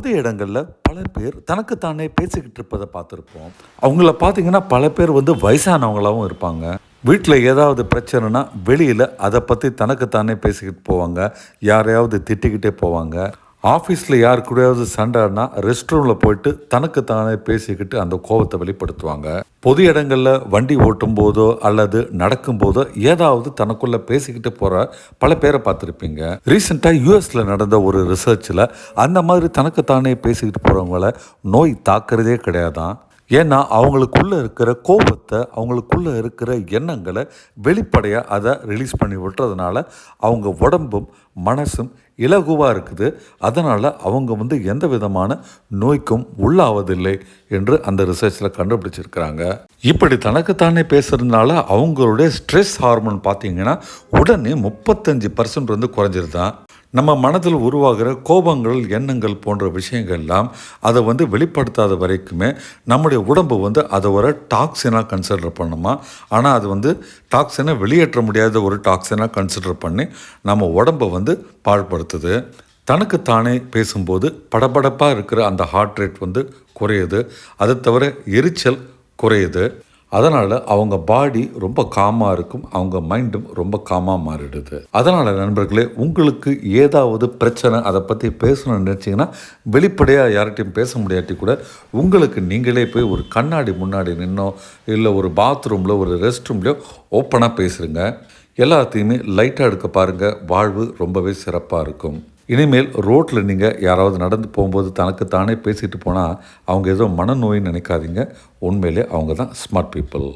பொது இடங்களில் பல பேர் தனக்குத்தானே பேசிக்கிட்டு இருப்பதை பார்த்துருப்போம். அவங்கள பார்த்தீங்கன்னா பல பேர் வந்து வயசானவங்களாகவும் இருப்பாங்க. வீட்டில் ஏதாவது பிரச்சனைனா வெளியில் அதை பற்றி தனக்குத்தானே பேசிக்கிட்டு போவாங்க. யாரையாவது திட்டிக்கிட்டே போவாங்க. ஆஃபீஸில் யார் கூடயாவது சண்டைனா ரெஸ்ட் ரூமில் போயிட்டு தனக்கு தானே பேசிக்கிட்டு அந்த கோபத்தை வெளிப்படுத்துவாங்க. பொது இடங்களில் வண்டி ஓட்டும் போதோ அல்லது நடக்கும் போதோ ஏதாவது தனக்குள்ளே பேசிக்கிட்டு போகிற பல பேரை பார்த்துருப்பீங்க. ரீசெண்டாக யூஎஸில் நடந்த ஒரு ரிசர்ச்சில் அந்த மாதிரி தனக்கு தானே பேசிக்கிட்டு போகிறவங்கள நோய் தாக்குறதே கிடையாதான். ஏன்னா அவங்களுக்குள்ளே இருக்கிற கோபத்தை அவங்களுக்குள்ளே இருக்கிற எண்ணங்களை வெளிப்படையாக அதை ரிலீஸ் பண்ணி விட்டுறதுனால அவங்க உடம்பும் மனசும் இலகுவாக இருக்குது. அதனால் அவங்க வந்து எந்த விதமான நோய்க்கும் உள்ளாவதில்லை என்று அந்த ரிசர்ச்சில் கண்டுபிடிச்சிருக்கிறாங்க. இப்படி தனக்குத்தானே பேசுகிறதுனால அவங்களுடைய ஸ்ட்ரெஸ் ஹார்மோன் பார்த்தீங்கன்னா உடனே முப்பத்தஞ்சு பர்சன்ட் வந்து குறைஞ்சிருதான். நம்ம மனதில் உருவாகிற கோபங்கள் எண்ணங்கள் போன்ற விஷயங்கள் எல்லாம் அதை வந்து வெளிப்படுத்தாத வரைக்குமே நம்முடைய உடம்பு வந்து அதை ஒரு டாக்ஸினாக கன்சிடர் பண்ணுமா? ஆனால் அது வந்து டாக்ஸினை வெளியேற்ற முடியாத ஒரு டாக்ஸினாக கன்சிடர் பண்ணி நம்ம உடம்பை வந்து பாழ்படுத்துது. தனக்குத்தானே பேசும்போது படபடப்பாக இருக்கிற அந்த ஹார்ட் ரேட் வந்து குறையுது. அதை தவிர எரிச்சல் குறையுது. அதனால் அவங்க பாடி ரொம்ப காமாக இருக்கும் அவங்க மைண்டும் ரொம்ப காமாக மாறிடுது. அதனால் நண்பர்களே உங்களுக்கு ஏதாவது பிரச்சனை அதை பற்றி பேசணும்னு நினச்சிங்கன்னா வெளிப்படையாக யார்கிட்டையும் பேச முடியாட்டி கூட உங்களுக்கு நீங்களே போய் ஒரு கண்ணாடி முன்னாடி நின்னோ இல்லை ஒரு பாத்ரூமில் ஒரு ரெஸ்ட் ரூம்லையோ ஓப்பனாக பேசுகிறங்க எல்லாத்தையுமே லைட்டாக எடுக்க பாருங்கள் வாழ்வு ரொம்பவே சிறப்பாக இருக்கும். இனிமேல் ரோட்டில் நீங்கள் யாராவது நடந்து போகும்போது தனக்கு தானே பேசிட்டு போனால் அவங்க ஏதோ மனநோயின்னு நினைக்காதீங்க. உண்மையிலே அவங்க தான் ஸ்மார்ட் பீப்புள்